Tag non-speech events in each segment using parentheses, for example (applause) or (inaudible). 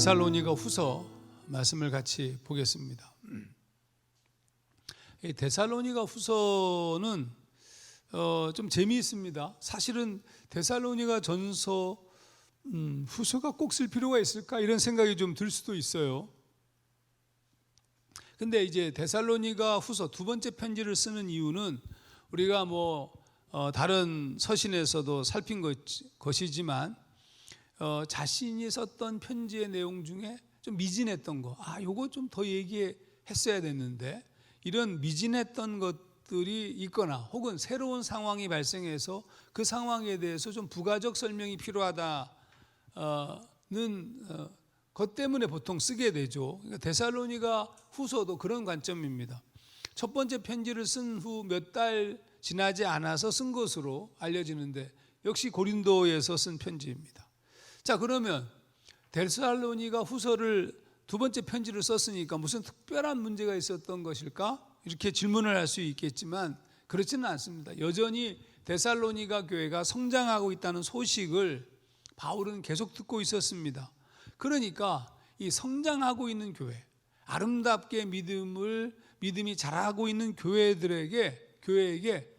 데살로니가 후서 말씀을 같이 보겠습니다. 이 데살로니가 후서는 어, 좀 재미있습니다. 사실은 데살로니가 전서 음, 후서가 꼭 쓸 필요가 있을까 이런 생각이 좀 들 수도 있어요. 근데 이제 데살로니가 후서 두 번째 편지를 쓰는 이유는 우리가 뭐 어, 다른 서신에서도 살핀 것, 것이지만 어, 자신이 썼던 편지의 내용 중에 좀 미진했던 거, 아, 요거 좀 더 얘기했어야 됐는데 이런 미진했던 것들이 있거나 혹은 새로운 상황이 발생해서 그 상황에 대해서 좀 부가적 설명이 필요하다는 어, 것 때문에 보통 쓰게 되죠. 그러니까 데살로니가 후서도 그런 관점입니다. 첫 번째 편지를 쓴 후 몇 달 지나지 않아서 쓴 것으로 알려지는데 역시 고린도에서 쓴 편지입니다. 자, 그러면 데살로니가 후서를 두 번째 편지를 썼으니까 무슨 특별한 문제가 있었던 것일까? 이렇게 질문을 할 수 있겠지만 그렇지는 않습니다. 여전히 데살로니가 교회가 성장하고 있다는 소식을 바울은 계속 듣고 있었습니다. 그러니까 이 성장하고 있는 교회, 아름답게 믿음을 믿음이 자라고 있는 교회들에게 교회에게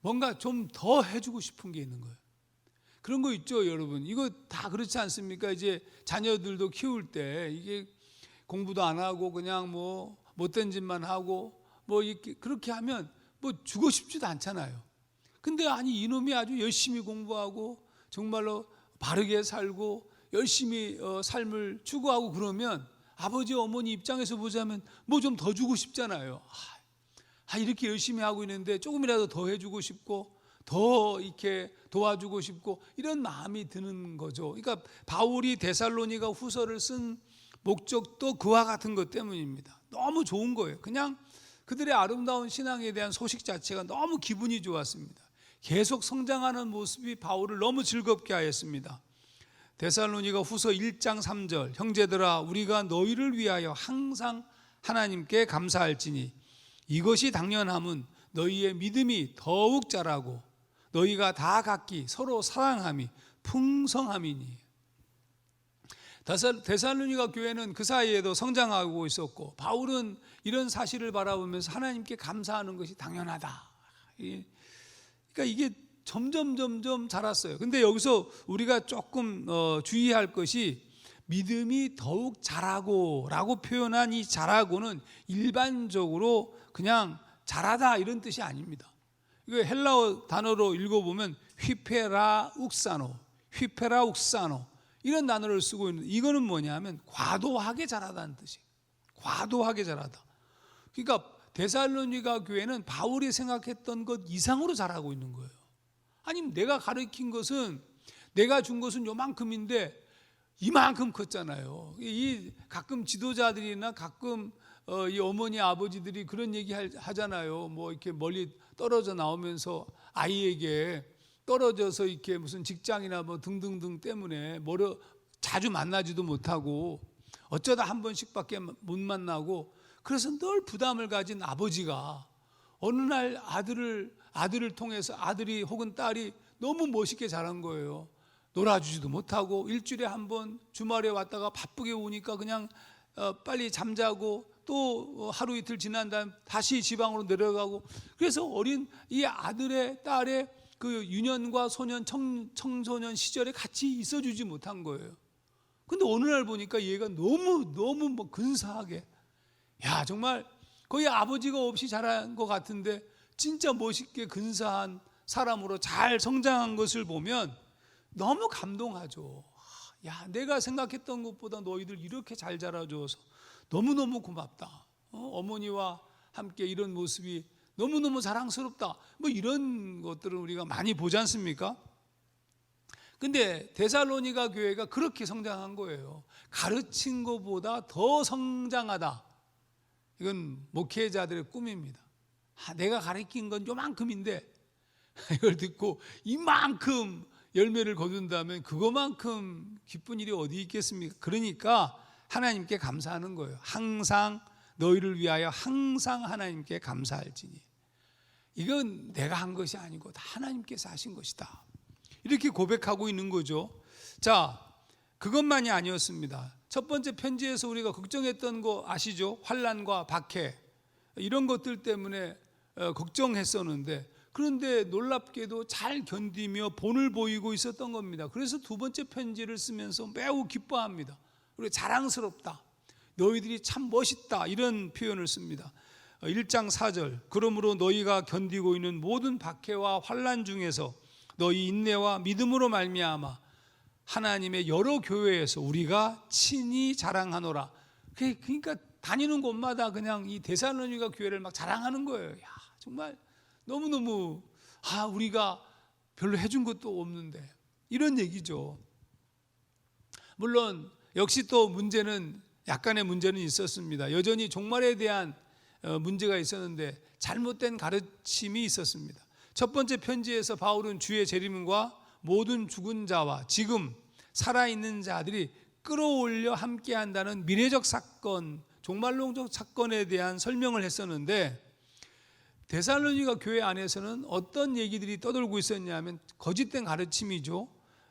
뭔가 좀 더 해주고 싶은 게 있는 거예요. 그런 거 있죠, 여러분. 이거 다 그렇지 않습니까? 이제 자녀들도 키울 때 이게 공부도 안 하고 그냥 뭐 못된 짓만 하고 뭐 이렇게 그렇게 하면 뭐 주고 싶지도 않잖아요. 근데 아니 이놈이 아주 열심히 공부하고 정말로 바르게 살고 열심히 어, 삶을 추구하고 그러면 아버지 어머니 입장에서 보자면 뭐 좀 더 주고 싶잖아요. 아, 이렇게 열심히 하고 있는데 조금이라도 더 해주고 싶고 더 이렇게 도와주고 싶고 이런 마음이 드는 거죠. 그러니까 바울이 데살로니가 후서를 쓴 목적도 그와 같은 것 때문입니다. 너무 좋은 거예요. 그냥 그들의 아름다운 신앙에 대한 소식 자체가 너무 기분이 좋았습니다. 계속 성장하는 모습이 바울을 너무 즐겁게 하였습니다. 데살로니가 후서 1장 3절 형제들아 우리가 너희를 위하여 항상 하나님께 감사할지니 이것이 당연함은 너희의 믿음이 더욱 자라고 너희가 다 각기 서로 사랑함이 풍성함이니 데살로니가 교회는 그 사이에도 성장하고 있었고 바울은 이런 사실을 바라보면서 하나님께 감사하는 것이 당연하다. 그러니까 이게 점점 점점 자랐어요. 근데 여기서 우리가 조금 어, 주의할 것이 믿음이 더욱 자라고라고 표현한 이 자라고는 일반적으로 그냥 자라다 이런 뜻이 아닙니다. 이거 헬라어 단어로 읽어보면 휘페라 욱사노, 휘페라 욱사노 이런 단어를 쓰고 있는데 이거는 뭐냐면 과도하게 자라다는 뜻이에요. 과도하게 자라다. 그러니까 데살로니가 교회는 바울이 생각했던 것 이상으로 자라고 있는 거예요. 아니 내가 가르친 것은 내가 준 것은 요만큼인데 이만큼 컸잖아요. 이 가끔 지도자들이나 가끔 어, 이 어머니 아버지들이 그런 얘기 하잖아요. 뭐 이렇게 멀리 떨어져 나오면서 아이에게 떨어져서 이렇게 무슨 직장이나 뭐 등등등 때문에 멀어 자주 만나지도 못하고 어쩌다 한 번씩밖에 못 만나고 그래서 늘 부담을 가진 아버지가 어느 날 아들을 아들을 통해서 아들이 혹은 딸이 너무 멋있게 자란 거예요. 놀아주지도 못하고 일주일에 한 번 주말에 왔다가 바쁘게 오니까 그냥 어, 빨리 잠자고 또 하루 이틀 지난 다음 다시 지방으로 내려가고 그래서 어린 이 아들의 딸의 그 유년과 소년 청, 청소년 시절에 같이 있어주지 못한 거예요. 근데 어느 날 보니까 얘가 너무 너무 뭐 근사하게 야 정말 거의 아버지가 없이 자란 것 같은데 진짜 멋있게 근사한 사람으로 잘 성장한 것을 보면 너무 감동하죠. 야 내가 생각했던 것보다 너희들 이렇게 잘 자라줘서 너무너무 고맙다. 어? 머니와 함께 이런 모습이 너무너무 자랑스럽다. 뭐 이런 것들을 우리가 많이 보지 않습니까? 근데 데살로니가 교회가 그렇게 성장한 거예요. 가르친 것보다 더 성장하다. 이건 목회자들의 꿈입니다. 아, 내가 가르친 건 요만큼인데 (laughs) 이걸 듣고 이만큼 열매를 거둔다면 그거만큼 기쁜 일이 어디 있겠습니까? 그러니까 하나님께 감사하는 거예요. 항상 너희를 위하여 항상 하나님께 감사할지니. 이건 내가 한 것이 아니고 다 하나님께서 하신 것이다. 이렇게 고백하고 있는 거죠. 자, 그것만이 아니었습니다. 첫 번째 편지에서 우리가 걱정했던 거 아시죠? 환란과 박해 이런 것들 때문에 어, 걱정했었는데 그런데 놀랍게도 잘 견디며 본을 보이고 있었던 겁니다. 그래서 두 번째 편지를 쓰면서 매우 기뻐합니다. 그리고 자랑스럽다. 너희들이 참 멋있다. 이런 표현을 씁니다. 1장 4절. 그러므로 너희가 견디고 있는 모든 박해와 환란 중에서 너희 인내와 믿음으로 말미암아 하나님의 여러 교회에서 우리가 친히 자랑하노라. 그- 그러니까 다니는 곳마다 그냥 이 데살로니가 교회를 막 자랑하는 거예요. 야, 정말 너무 너무 아 우리가 별로 해준 것도 없는데 이런 얘기죠. 물론 역시 또 문제는 약간의 문제는 있었습니다. 여전히 종말에 대한 어, 문제가 있었는데 잘못된 가르침이 있었습니다. 첫 번째 편지에서 바울은 주의 재림과 모든 죽은 자와 지금 살아 있는 자들이 끌어올려 함께 한다는 미래적 사건, 종말론적 사건에 대한 설명을 했었는데 데살로니가 교회 안에서는 어떤 얘기들이 떠돌고 있었냐면 거짓된 가르침이죠.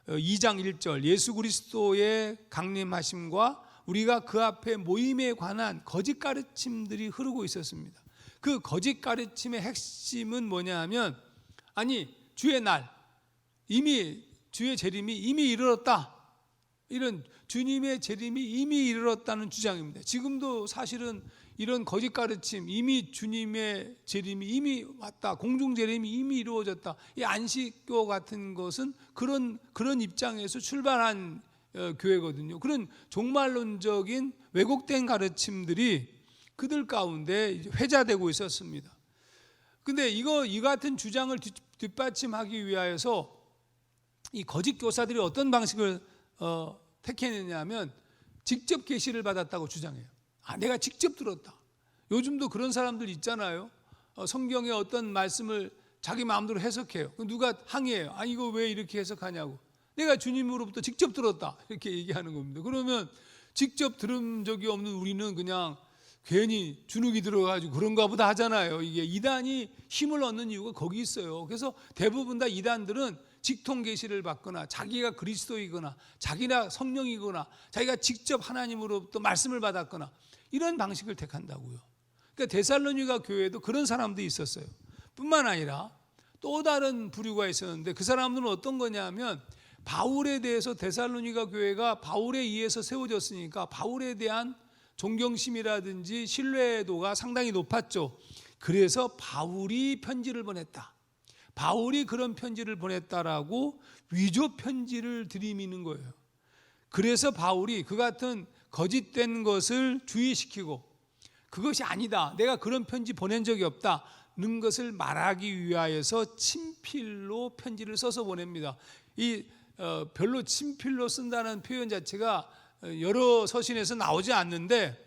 어, 2장 1절 예수 그리스도의 강림하심과 우리가 그 앞에 모임에 관한 거짓 가르침들이 흐르고 있었습니다. 그 거짓 가르침의 핵심은 뭐냐 하면 아니 주의 날 이미 주의 재림이 이미 이르렀다. 이런 주님의 재림이 이미 이르렀다는 주장입니다. 지금도 사실은 이런 거짓 가르침 이미 주님의 재림이 이미 왔다. 공중 재림이 이미 이루어졌다. 이 안식교 같은 것은 그런 그런 입장에서 출발한 어, 교회거든요. 그런 종말론적인 왜곡된 가르침들이 그들 가운데 회자되고 있었습니다. 근데 이거 이 같은 주장을 뒷- 뒷받침하기 위하여서 이 거짓 교사들이 어떤 방식을 어, 택했느냐면 직접 계시를 받았다고 주장해요. 아, 내가 직접 들었다. 요즘도 그런 사람들 있잖아요. 어, 성경의 어떤 말씀을 자기 마음대로 해석해요. 누가 항의해요. 아, 이거 왜 이렇게 해석하냐고. 내가 주님으로부터 직접 들었다. 이렇게 얘기하는 겁니다. 그러면 직접 들은 적이 없는 우리는 그냥 괜히 주눅이 들어가지고 그런가 보다 하잖아요. 이게 이단이 힘을 얻는 이유가 거기 있어요. 그래서 대부분 다 이단들은 직통 계시를 받거나 자기가 그리스도이거나 자기나 성령이거나 자기가 직접 하나님으로부터 말씀을 받았거나 이런 방식을 택한다고요. 그러니까 데살로니가 교회에도 그런 사람들이 있었어요. 뿐만 아니라 또 다른 부류가 있었는데 그 사람들은 어떤 거냐면 바울에 대해서 데살로니가 교회가 바울에 의해서 세워졌으니까 바울에 대한 존경심이라든지 신뢰도가 상당히 높았죠. 그래서 바울이 편지를 보냈다. 바울이 그런 편지를 보냈다라고 위조 편지를 들이미는 거예요. 그래서 바울이 그 같은 거짓된 것을 주의시키고 그것이 아니다. 내가 그런 편지 보낸 적이 없다 는 것을 말하기 위하여서 친필로 편지를 써서 보냅니다. 이 어, 별로 친필로 쓴다는 표현 자체가 어, 여러 서신에서 나오지 않는데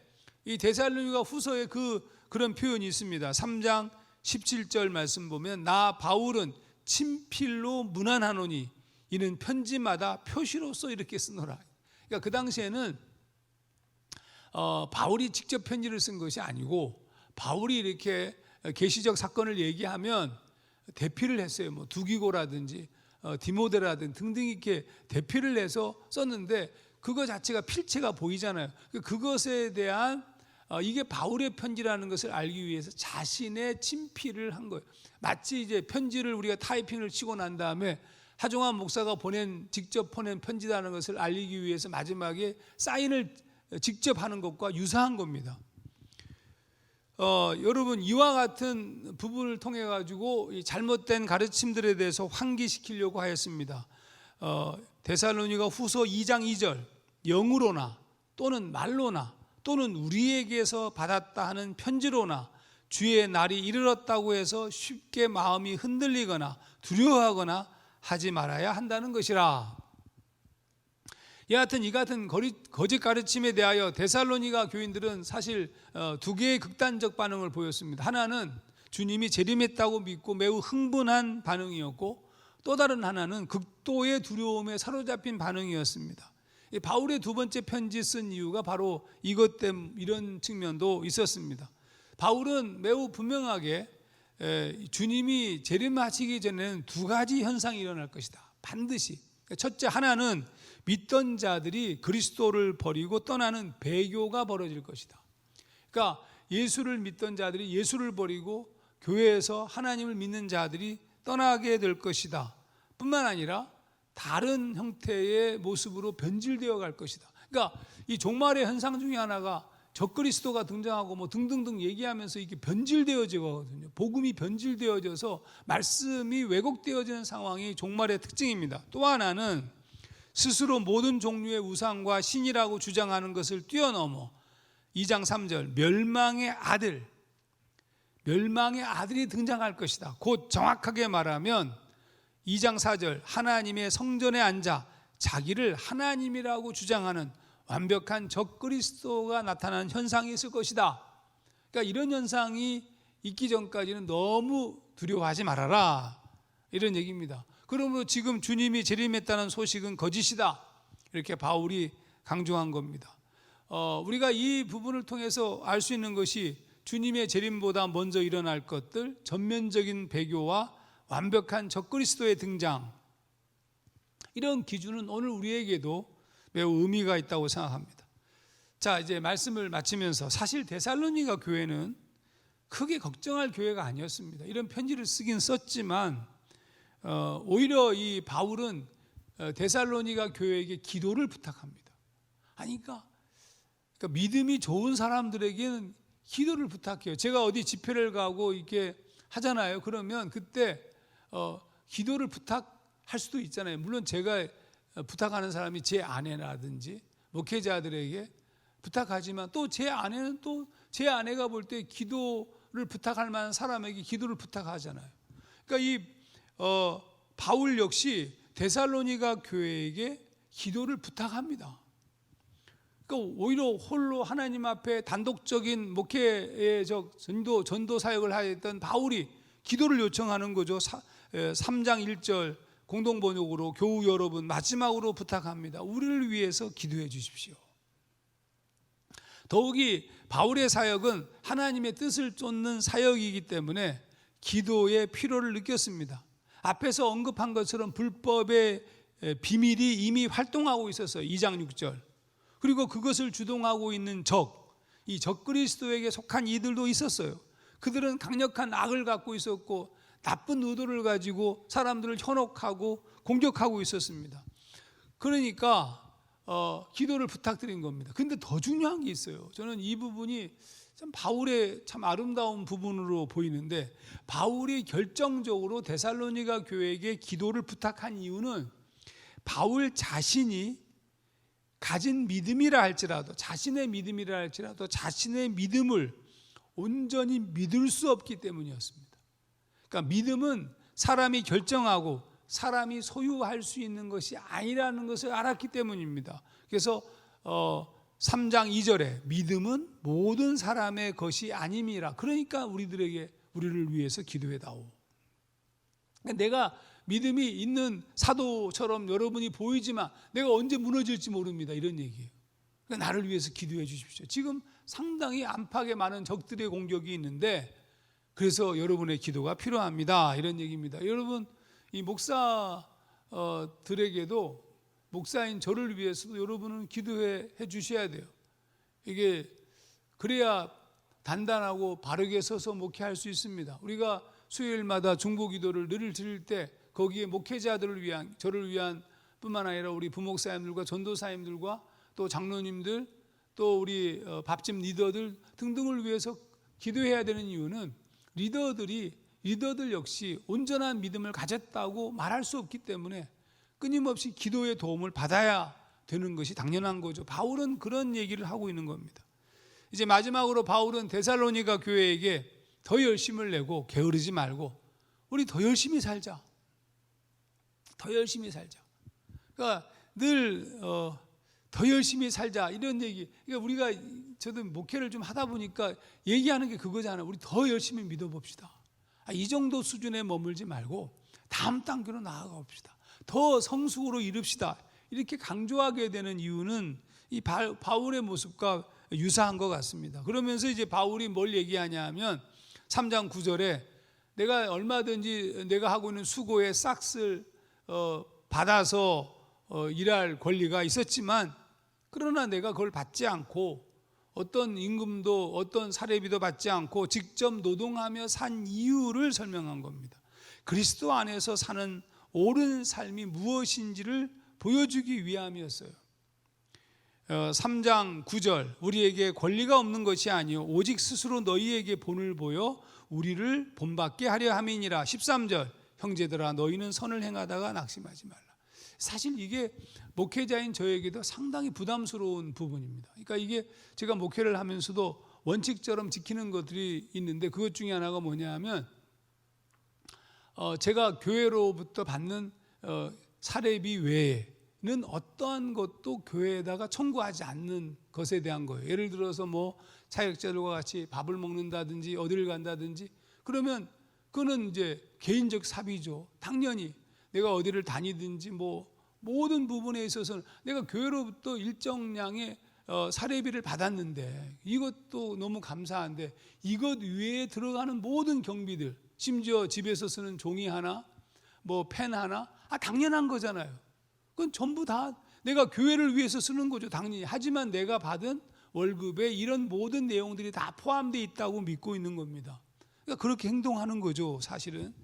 이 데살로니가 후서에 그 그런 표현이 있습니다. 3장 17절 말씀 보면 나 바울은 친필로 문안하노니 이는 편지마다 표시로서 이렇게 쓰노라. 그러니까 그 당시에는 어, 바울이 직접 편지를 쓴 것이 아니고 바울이 이렇게 계시적 사건을 얘기하면 대피를 했어요. 뭐 두기고라든지 어, 디모데라든지 등등 이렇게 대피를 해서 썼는데 그거 자체가 필체가 보이잖아요. 그 그것에 대한 어, 이게 바울의 편지라는 것을 알기 위해서 자신의 친필을 한 거예요. 마치 이제 편지를 우리가 타이핑을 치고 난 다음에 하종환 목사가 보낸 직접 보낸 편지라는 것을 알리기 위해서 마지막에 사인을 직접 하는 것과 유사한 겁니다. 어, 여러분 이와 같은 부분을 통해 가지고 이 잘못된 가르침들에 대해서 환기시키려고 하였습니다. 어, 데살로니가 후서 2장 2절 영으로나 또는 말로나 또는 우리에게서 받았다 하는 편지로나 주의 날이 이르렀다고 해서 쉽게 마음이 흔들리거나 두려워하거나 하지 말아야 한다는 것이라. 여하튼 이 같은 거짓 가르침에 대하여 데살로니가 교인들은 사실 어, 두 개의 극단적 반응을 보였습니다. 하나는 주님이 재림했다고 믿고 매우 흥분한 반응이었고 또 다른 하나는 극도의 두려움에 사로잡힌 반응이었습니다. 이 바울의 두 번째 편지 쓴 이유가 바로 이것 때문 이런 측면도 있었습니다. 바울은 매우 분명하게 에, 주님이 재림하시기 전에는 두 가지 현상이 일어날 것이다. 반드시. 첫째 하나는 믿던 자들이 그리스도를 버리고 떠나는 배교가 벌어질 것이다. 그러니까 예수를 믿던 자들이 예수를 버리고 교회에서 하나님을 믿는 자들이 떠나게 될 것이다. 뿐만 아니라 다른 형태의 모습으로 변질되어 갈 것이다. 그러니까 이 종말의 현상 중에 하나가 적그리스도가 등장하고 뭐 등등등 얘기하면서 이게 변질되어지거든요. 복음이 변질되어져서 말씀이 왜곡되어지는 상황이 종말의 특징입니다. 또 하나는 스스로 모든 종류의 우상과 신이라고 주장하는 것을 뛰어넘어 2장 3절 멸망의 아들 멸망의 아들이 등장할 것이다. 곧 정확하게 말하면 2장 4절 하나님의 성전에 앉아 자기를 하나님이라고 주장하는 완벽한 적 그리스도가 나타나는 현상이 있을 것이다. 그러니까 이런 현상이 있기 전까지는 너무 두려워하지 말아라. 이런 얘기입니다. 그러므로 지금 주님이 재림했다는 소식은 거짓이다. 이렇게 바울이 강조한 겁니다. 어, 우리가 이 부분을 통해서 알 수 있는 것이 주님의 재림보다 먼저 일어날 것들, 전면적인 배교와 완벽한 적그리스도의 등장. 이런 기준은 오늘 우리에게도 매우 의미가 있다고 생각합니다. 자, 이제 말씀을 마치면서 사실 데살로니가 교회는 크게 걱정할 교회가 아니었습니다. 이런 편지를 쓰긴 썼지만 어, 오히려 이 바울은 어, 데살로니가 교회에게 기도를 부탁합니다. 아니, 그러니까, 그러니까 믿음이 좋은 사람들에게는 기도를 부탁해요. 제가 어디 집회를 가고 이렇게 하잖아요. 그러면 그때 어, 기도를 부탁할 수도 있잖아요. 물론 제가 부탁하는 사람이 제 아내라든지 목회자들에게 부탁하지만 또 제 아내는 또 제 아내가 볼 때 기도를 부탁할 만한 사람에게 기도를 부탁하잖아요. 그러니까 이 어, 바울 역시 데살로니가 교회에게 기도를 부탁합니다. 그러니까 오히려 홀로 하나님 앞에 단독적인 목회의 저 전도 전도 사역을 하였던 바울이 기도를 요청하는 거죠. 3장 1절 공동 번역으로 교우 여러분 마지막으로 부탁합니다. 우리를 위해서 기도해 주십시오. 더욱이 바울의 사역은 하나님의 뜻을 쫓는 사역이기 때문에 기도의 필요를 느꼈습니다. 앞에서 언급한 것처럼 불법의 비밀이 이미 활동하고 있었어요. 2장 6절. 그리고 그것을 주동하고 있는 적, 이 적그리스도에게 속한 이들도 있었어요. 그들은 강력한 악을 갖고 있었고 나쁜 의도를 가지고 사람들을 현혹하고 공격하고 있었습니다. 그러니까 어, 기도를 부탁드린 겁니다. 근데 더 중요한 게 있어요. 저는 이 부분이 참 바울의 참 아름다운 부분으로 보이는데 바울이 결정적으로 데살로니가 교회에게 기도를 부탁한 이유는 바울 자신이 가진 믿음이라 할지라도 자신의 믿음이라 할지라도 자신의 믿음을 온전히 믿을 수 없기 때문이었습니다. 그러니까 믿음은 사람이 결정하고 사람이 소유할 수 있는 것이 아니라는 것을 알았기 때문입니다. 그래서 어 3장 2절에 믿음은 모든 사람의 것이 아님이라. 그러니까 우리들에게 우리를 위해서 기도해 다오. 그러니까 내가 믿음이 있는 사도처럼 여러분이 보이지만 내가 언제 무너질지 모릅니다. 이런 얘기예요. 그러니까 나를 위해서 기도해 주십시오. 지금 상당히 안팎에 많은 적들의 공격이 있는데 그래서 여러분의 기도가 필요합니다. 이런 얘기입니다. 여러분 이 목사들에게도 목사인 저를 위해서도 여러분은 기도해 주셔야 돼요. 이게 그래야 단단하고 바르게 서서 목회할 수 있습니다. 우리가 수요일마다 중보 기도를 늘 드릴 때 거기에 목회자들을 위한 저를 위한 뿐만 아니라 우리 부목사님들과 전도사님들과 또 장로님들 또 우리 어, 밥집 리더들 등등을 위해서 기도해야 되는 이유는 리더들이 리더들 역시 온전한 믿음을 가졌다고 말할 수 없기 때문에 끊임없이 기도의 도움을 받아야 되는 것이 당연한 거죠. 바울은 그런 얘기를 하고 있는 겁니다. 이제 마지막으로 바울은 데살로니가 교회에게 더 열심을 내고 게으르지 말고 우리 더 열심히 살자. 더 열심히 살자. 그러니까 늘 어, 더 열심히 살자 이런 얘기. 그러니까 우리가 저도 목회를 좀 하다 보니까 얘기하는 게 그거잖아요. 우리 더 열심히 믿어봅시다. 아, 이 정도 수준에 머물지 말고 다음 단계로 나아가 봅시다. 더 성숙으로 이릅시다. 이렇게 강조하게 되는 이유는 이 바울의 모습과 유사한 것 같습니다. 그러면서 이제 바울이 뭘 얘기하냐 하면 3장 9절에 내가 얼마든지 내가 하고 있는 수고의 싹을 어, 받아서 어, 일할 권리가 있었지만 그러나 내가 그걸 받지 않고 어떤 임금도 어떤 사례비도 받지 않고 직접 노동하며 산 이유를 설명한 겁니다. 그리스도 안에서 사는 옳은 삶이 무엇인지를 보여주기 위함이었어요. 어, 3장 9절 우리에게 권리가 없는 것이 아니요 오직 스스로 너희에게 본을 보여 우리를 본받게 하려 함이니라. 13절 형제들아 너희는 선을 행하다가 낙심하지 말라. 사실 이게 목회자인 저에게도 상당히 부담스러운 부분입니다. 그러니까 이게 제가 목회를 하면서도 원칙처럼 지키는 것들이 있는데 그것 중에 하나가 뭐냐 하면 어, 제가 교회로부터 받는 어, 사례비 외에는 어떠한 것도 교회에다가 청구하지 않는 것에 대한 거예요. 예를 들어서 뭐 사역자들과 같이 밥을 먹는다든지 어디를 간다든지 그러면 그거는 이제 개인적 사비죠. 당연히 내가 어디를 다니든지 뭐 모든 부분에 있어서는 내가 교회로부터 일정량의 어, 사례비를 받았는데 이것도 너무 감사한데 이것 위에 들어가는 모든 경비들 심지어 집에서 쓰는 종이 하나 뭐 펜 하나 아 당연한 거잖아요. 그건 전부 다 내가 교회를 위해서 쓰는 거죠 당연히 하지만 내가 받은 월급에 이런 모든 내용들이 다 포함되어 있다고 믿고 있는 겁니다. 그러니까 그렇게 행동하는 거죠 사실은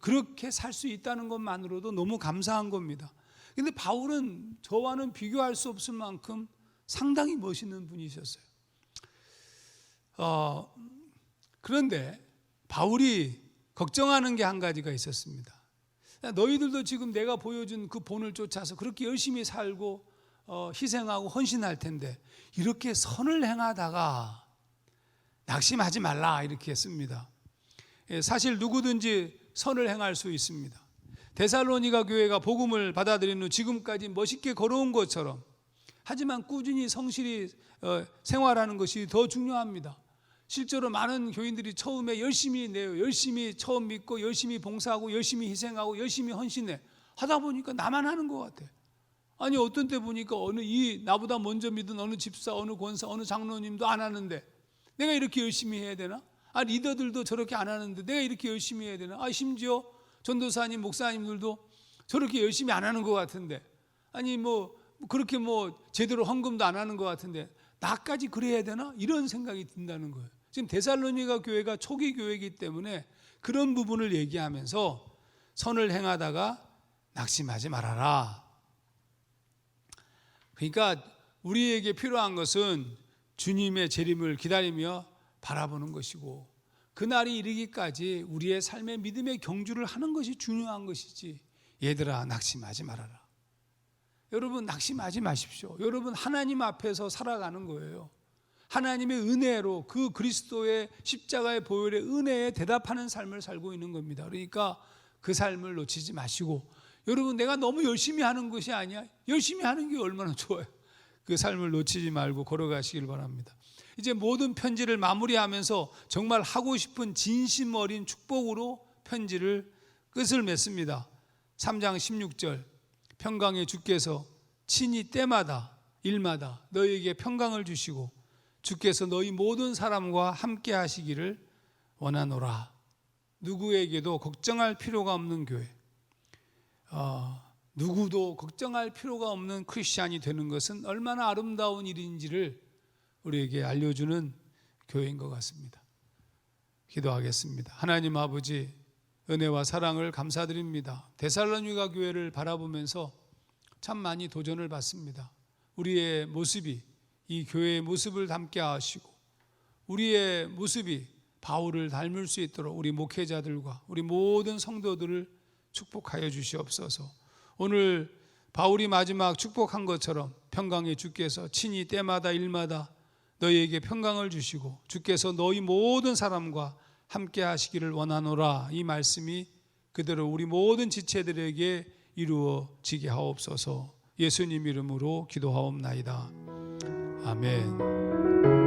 그렇게 살 수 있다는 것만으로도 너무 감사한 겁니다. 근데 바울은 저와는 비교할 수 없을 만큼 상당히 멋있는 분이셨어요. 어, 그런데 바울이 걱정하는 게 한 가지가 있었습니다. 너희들도 지금 내가 보여준 그 본을 쫓아서 그렇게 열심히 살고 어, 희생하고 헌신할 텐데 이렇게 선을 행하다가 낙심하지 말라 이렇게 했습니다. 예, 사실 누구든지 선을 행할 수 있습니다. 데살로니가 교회가 복음을 받아들인 후 지금까지 멋있게 걸어온 것처럼 하지만 꾸준히 성실히 어, 생활하는 것이 더 중요합니다. 실제로 많은 교인들이 처음에 열심히 내요. 열심히 처음 믿고 열심히 봉사하고 열심히 희생하고 열심히 헌신해. 하다 보니까 나만 하는 것 같아. 아니 어떤 때 보니까 어느 이 나보다 먼저 믿은 어느 집사, 어느 권사, 어느 장로님도 안 하는데 내가 이렇게 열심히 해야 되나? 아 리더들도 저렇게 안 하는데 내가 이렇게 열심히 해야 되나? 아 심지어 전도사님, 목사님들도 저렇게 열심히 안 하는 것 같은데 아니 뭐 그렇게 뭐 제대로 헌금도 안 하는 것 같은데 나까지 그래야 되나? 이런 생각이 든다는 거예요. 지금 데살로니가 교회가 초기 교회이기 때문에 그런 부분을 얘기하면서 선을 행하다가 낙심하지 말아라. 그러니까 우리에게 필요한 것은 주님의 재림을 기다리며 바라보는 것이고 그날이 이르기까지 우리의 삶의 믿음의 경주를 하는 것이 중요한 것이지. 얘들아 낙심하지 말아라. 여러분 낙심하지 마십시오. 여러분 하나님 앞에서 살아가는 거예요. 하나님의 은혜로 그 그리스도의 십자가의 보혈의 은혜에 대답하는 삶을 살고 있는 겁니다. 그러니까 그 삶을 놓치지 마시고 여러분 내가 너무 열심히 하는 것이 아니야. 열심히 하는 게 얼마나 좋아요. 그 삶을 놓치지 말고 걸어가시길 바랍니다. 이제 모든 편지를 마무리하면서 정말 하고 싶은 진심 어린 축복으로 편지를 끝을 맺습니다. 3장 16절 평강의 주께서 친히 때마다 일마다 너희에게 평강을 주시고 주께서 너희 모든 사람과 함께 하시기를 원하노라. 누구에게도 걱정할 필요가 없는 교회. 어, 누구도 걱정할 필요가 없는 크리스천이 되는 것은 얼마나 아름다운 일인지를 우리에게 알려주는 교회인 것 같습니다. 기도하겠습니다. 하나님 아버지 은혜와 사랑을 감사드립니다. 데살로니가 교회를 바라보면서 참 많이 도전을 받습니다. 우리의 모습이 이 교회의 모습을 담게 하시고 우리의 모습이 바울을 닮을 수 있도록 우리 목회자들과 우리 모든 성도들을 축복하여 주시옵소서. 오늘 바울이 마지막 축복한 것처럼 평강의 주께서 친히 때마다 일마다 너희에게 평강을 주시고 주께서 너희 모든 사람과 함께 하시기를 원하노라 이 말씀이 그대로 우리 모든 지체들에게 이루어지게 하옵소서 예수님 이름으로 기도하옵나이다. 아멘.